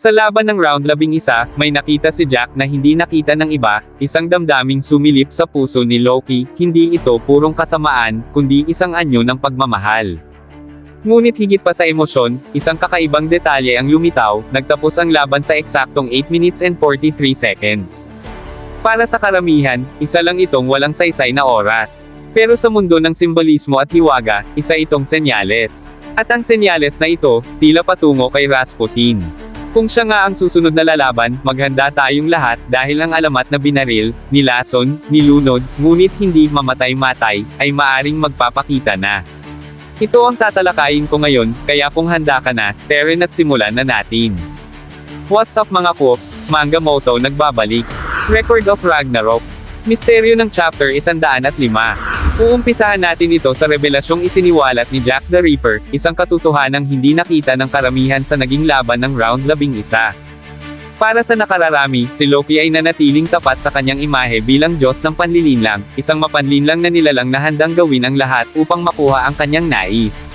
Sa laban ng round labing isa, may nakita si Jack na hindi nakita ng iba, isang damdaming sumilip sa puso ni Loki, hindi ito purong kasamaan, kundi isang anyo ng pagmamahal. Ngunit higit pa sa emosyon, isang kakaibang detalye ang lumitaw, nagtapos ang laban sa eksaktong 8 minutes and 43 seconds. Para sa karamihan, isa lang itong walang saysay na oras. Pero sa mundo ng simbolismo at hiwaga, isa itong senyales. At ang senyales na ito, tila patungo kay Rasputin. Kung siya nga ang susunod na lalaban, maghanda tayong lahat dahil ang alamat na binaril, nilason, nilunod, ngunit hindi mamatay-matay, ay maaring magpapakita na. Ito ang tatalakayin ko ngayon, kaya kung handa ka na, Teren at simulan na natin. What's up mga Coops, Manga Moto nagbabalik. Record of Ragnarok. Misteryo ng chapter 105. Uumpisahan natin ito sa revelasyong isiniwalat ni Jack the Ripper, isang katotohanang hindi nakita ng karamihan sa naging laban ng round 11. Para sa nakararami, si Loki ay nanatiling tapat sa kanyang imahe bilang Diyos ng panlilinlang, isang mapanlinlang na nilalang na handang gawin ang lahat upang makuha ang kanyang nais.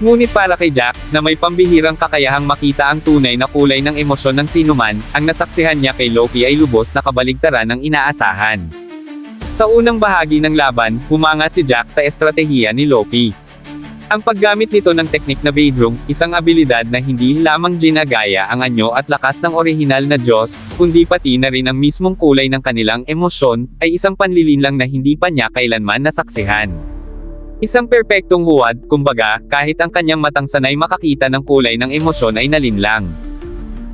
Ngunit para kay Jack, na may pambihirang kakayahang makita ang tunay na kulay ng emosyon ng sinuman, ang nasaksihan niya kay Loki ay lubos na kabaligtaran ng inaasahan. Sa unang bahagi ng laban, humanga si Jack sa estratehiya ni Loki. Ang paggamit nito ng teknik na Beidrung, isang abilidad na hindi lamang ginagaya ang anyo at lakas ng orihinal na Diyos, kundi pati na rin ang mismong kulay ng kanilang emosyon, ay isang panlilinlang na hindi pa niya kailanman nasaksihan. Isang perpektong huwad, kumbaga, kahit ang kanyang matang sanay makakita ng kulay ng emosyon ay nalinlang.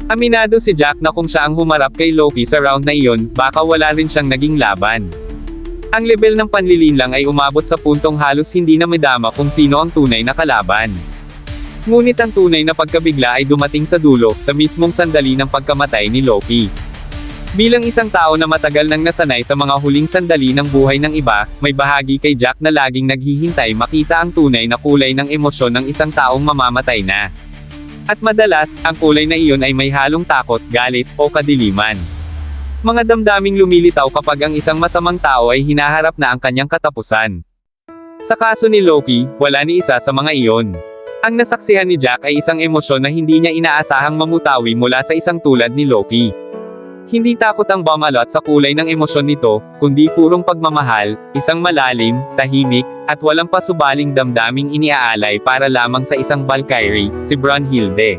Aminado si Jack na kung siya ang humarap kay Loki sa round na iyon, baka wala rin siyang naging laban. Ang level ng panlilinlang ay umabot sa puntong halos hindi na madama kung sino ang tunay na kalaban. Ngunit ang tunay na pagkabigla ay dumating sa dulo, sa mismong sandali ng pagkamatay ni Loki. Bilang isang tao na matagal nang nasanay sa mga huling sandali ng buhay ng iba, may bahagi kay Jack na laging naghihintay makita ang tunay na kulay ng emosyon ng isang taong mamamatay na. At madalas, ang kulay na iyon ay may halong takot, galit, o kadiliman. Mga damdaming lumilitaw kapag ang isang masamang tao ay hinaharap na ang kanyang katapusan. Sa kaso ni Loki, wala ni isa sa mga iyon. Ang nasaksihan ni Jack ay isang emosyon na hindi niya inaasahang mamutawi mula sa isang tulad ni Loki. Hindi takot ang bumalot sa kulay ng emosyon nito, kundi purong pagmamahal, isang malalim, tahimik, at walang pasubaling damdaming iniaalay para lamang sa isang Valkyrie, si Brunhilde.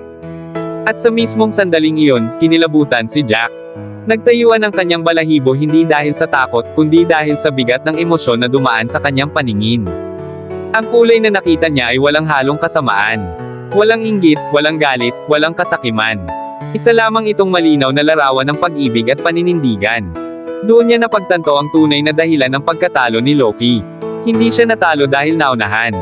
At sa mismong sandaling iyon, kinilabutan si Jack. Nagtayuan ang kanyang balahibo hindi dahil sa takot, kundi dahil sa bigat ng emosyon na dumaan sa kanyang paningin. Ang kulay na nakita niya ay walang halong kasamaan. Walang inggit, walang galit, walang kasakiman. Isa lamang itong malinaw na larawan ng pag-ibig at paninindigan. Doon niya napagtanto ang tunay na dahilan ng pagkatalo ni Loki. Hindi siya natalo dahil naunahan.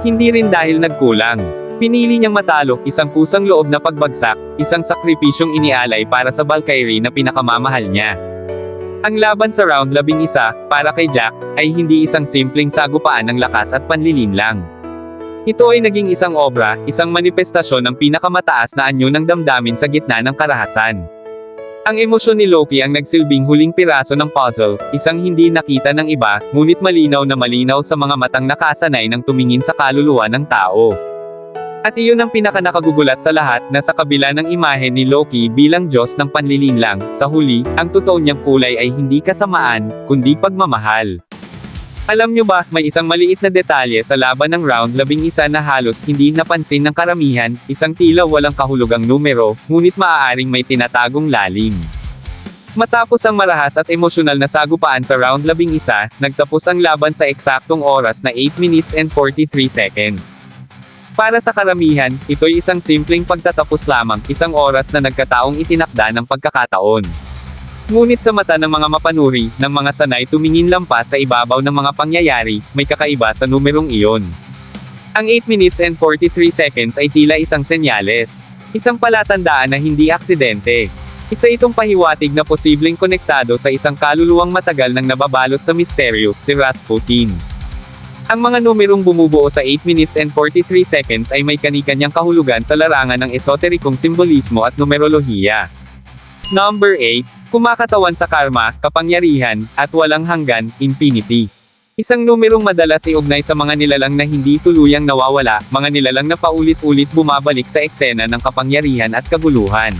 Hindi rin dahil nagkulang. Pinili niyang matalo, isang kusang loob na pagbagsak, isang sakripisyong inialay para sa Valkyrie na pinakamamahal niya. Ang laban sa round labing isa, para kay Jack, ay hindi isang simpleng sagupaan ng lakas at panlilinlang. Ito ay naging isang obra, isang manifestasyon ng pinakamataas na anyo ng damdamin sa gitna ng karahasan. Ang emosyon ni Loki ang nagsilbing huling piraso ng puzzle, isang hindi nakita ng iba, ngunit malinaw na malinaw sa mga matang nakasanay ng tumingin sa kaluluwa ng tao. At iyon ang pinakanakagugulat sa lahat na sa kabila ng imahe ni Loki bilang Diyos ng panlilinlang, sa huli, ang totoo niyang kulay ay hindi kasamaan, kundi pagmamahal. Alam nyo ba, may isang maliit na detalye sa laban ng round labing isa na halos hindi napansin ng karamihan, isang tila walang kahulugang numero, ngunit maaaring may tinatagong lalim. Matapos ang marahas at emosyonal na sagupaan sa round labing isa, nagtapos ang laban sa eksaktong oras na 8 minutes and 43 seconds. Para sa karamihan, ito'y isang simpleng pagtatapos lamang, isang oras na nagkataong itinakda ng pagkakataon. Ngunit sa mata ng mga mapanuri, ng mga sanay tumingin lampas sa ibabaw ng mga pangyayari, may kakaiba sa numerong iyon. Ang 8 minutes and 43 seconds ay tila isang senyales. Isang palatandaan na hindi aksidente. Isa itong pahiwatig na posibleng konektado sa isang kaluluwang matagal nang nababalot sa misteryo, si Rasputin. Ang mga numerong bumubuo sa 8 minutes and 43 seconds ay may kanikanyang kahulugan sa larangan ng esoterikong simbolismo at numerolohiya. Number 8, kumakatawan sa karma, kapangyarihan, at walang hanggan, infinity. Isang numerong madalas iugnay sa mga nilalang na hindi tuluyang nawawala, mga nilalang na paulit-ulit bumabalik sa eksena ng kapangyarihan at kaguluhan.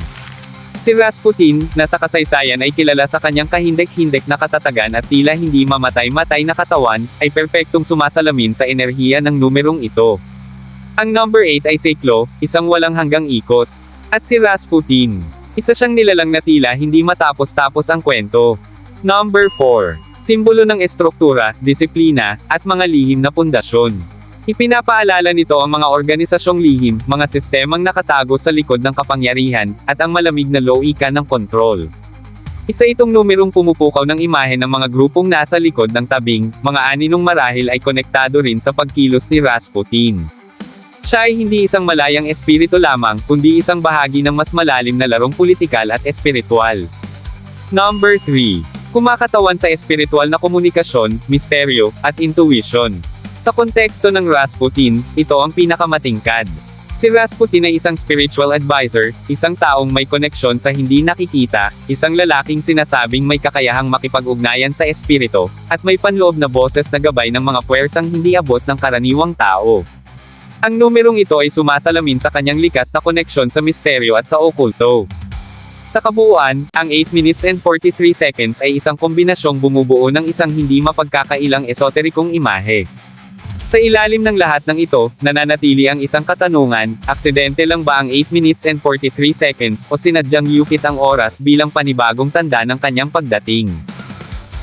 Si Rasputin, na sa kasaysayan ay kilala sa kanyang kahindek-hindek na katatagan at tila hindi mamatay-matay na katawan, ay perpektong sumasalamin sa enerhiya ng numerong ito. Ang number 8 ay Seklo, isang walang hanggang ikot. At si Rasputin. Isa siyang nilalang na tila hindi matapos-tapos ang kwento. Number 4. Simbolo ng estruktura, disiplina, at mga lihim na pundasyon. Ipinapaalala nito ang mga organisasyong lihim, mga sistemang nakatago sa likod ng kapangyarihan, at ang malamig na loika ng kontrol. Isa itong numerong pumupukaw ng imahe ng mga grupong nasa likod ng tabing, mga aninong marahil ay konektado rin sa pagkilos ni Rasputin. Siya ay hindi isang malayang espiritu lamang, kundi isang bahagi ng mas malalim na larong politikal at espiritual. Number 3. Kumakatawan sa espiritual na komunikasyon, misteryo, at intuition. Sa konteksto ng Rasputin, ito ang pinakamatingkad. Si Rasputin ay isang spiritual advisor, isang taong may koneksyon sa hindi nakikita, isang lalaking sinasabing may kakayahang makipag-ugnayan sa espiritu, at may panloob na boses na gabay ng mga puwersang hindi abot ng karaniwang tao. Ang numerong ito ay sumasalamin sa kanyang likas na koneksyon sa misteryo at sa okulto. Sa kabuuan, ang 8 minutes and 43 seconds ay isang kombinasyong bumubuo ng isang hindi mapagkakailang esoterikong imahe. Sa ilalim ng lahat ng ito, nananatili ang isang katanungan, aksidente lang ba ang 8 minutes and 43 seconds o sinadyang yukit ang oras bilang panibagong tanda ng kanyang pagdating?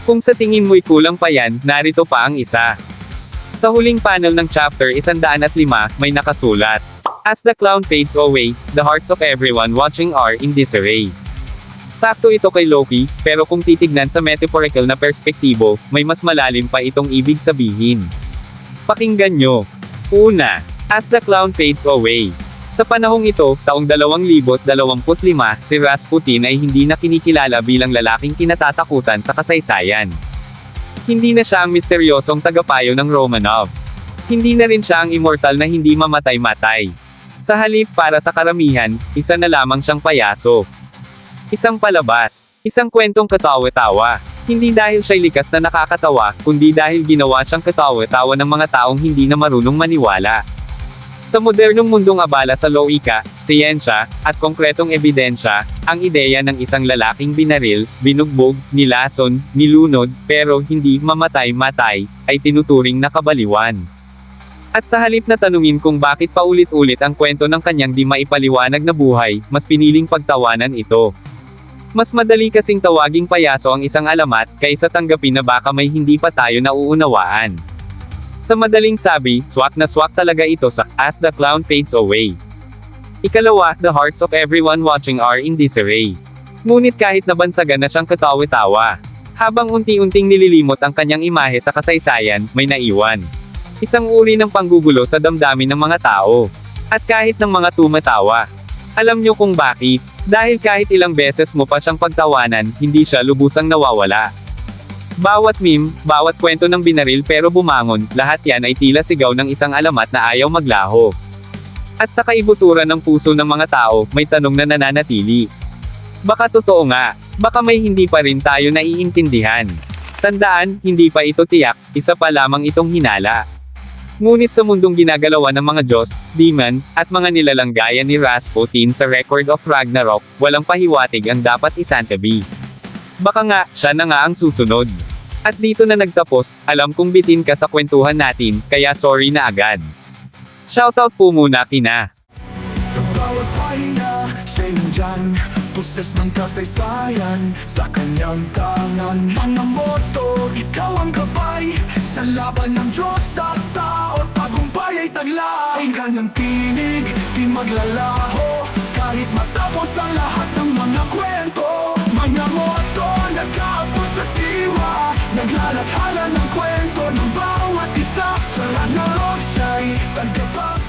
Kung sa tingin mo'y kulang pa yan, narito pa ang isa. Sa huling panel ng chapter 105, may nakasulat. As the clown fades away, the hearts of everyone watching are in disarray. Sakto ito kay Loki, pero kung titignan sa metaphorical na perspektibo, may mas malalim pa itong ibig sabihin. Pakinggan nyo. Una, as the clown fades away. Sa panahong ito, taong 2025, si Rasputin ay hindi na kinikilala bilang lalaking kinatatakutan sa kasaysayan. Hindi na siya ang misteryosong tagapayo ng Romanov. Hindi na rin siya ang immortal na hindi mamatay-matay. Sa halip para sa karamihan, isa na lamang siyang payaso. Isang palabas. Isang kwentong katawa-tawa. Hindi dahil siya'y likas na nakakatawa, kundi dahil ginawa siyang katawa-tawa ng mga taong hindi na marunong maniwala. Sa modernong mundong abala sa loika, siyensya, at konkretong ebidensya, ang ideya ng isang lalaking binaril, binugbog, nilason, nilunod, pero hindi mamatay-matay, ay tinuturing na kabaliwan. At sa halip na tanungin kung bakit paulit-ulit ang kwento ng kanyang di maipaliwanag na buhay, mas piniling pagtawanan ito. Mas madali kasing tawaging payaso ang isang alamat, kaysa tanggapin na baka may hindi pa tayo nauunawaan. Sa madaling sabi, swak na swak talaga ito sa As the Clown Fades Away. Ikalawa, the hearts of everyone watching are in disarray. Ngunit kahit nabansagan na siyang katawa-tawa, habang unti-unting nililimot ang kanyang imahe sa kasaysayan, may naiwan. Isang uri ng panggugulo sa damdamin ng mga tao. At kahit ng mga tumatawa. Alam nyo kung bakit? Dahil kahit ilang beses mo pa siyang pagtawanan, hindi siya lubusang nawawala. Bawat meme, bawat kwento ng binaril pero bumangon, lahat yan ay tila sigaw ng isang alamat na ayaw maglaho. At sa kaibuturan ng puso ng mga tao, may tanong na nananatili. Baka totoo nga, baka may hindi pa rin tayo naiintindihan. Tandaan, hindi pa ito tiyak, isa pa lamang itong hinala. Ngunit sa mundong ginagalawan ng mga Diyos, demon, at mga nilalang gaya ni Rasputin sa Record of Ragnarok, walang pahiwatig ang dapat isantabi. Baka nga, siya na nga ang susunod. At dito na nagtapos, alam kong bitin ka sa kwentuhan natin, kaya sorry na agad. Shoutout po muna kina. Sa bawat pahina, nandyan Boses ng kasaysayan sa kanyang tangan. Mga moto, ikaw ang gabay Sa laban ng Diyos sa tao Tagumpay ay taglay. Ang kanyang tinig, di maglalaho Kahit matapos ang lahat ng mga kwento. Mga moto, nagkaapos sa tiwa Naglalathala ng kwento ng bawat isa. Sa Ragnarok siya'y tagapag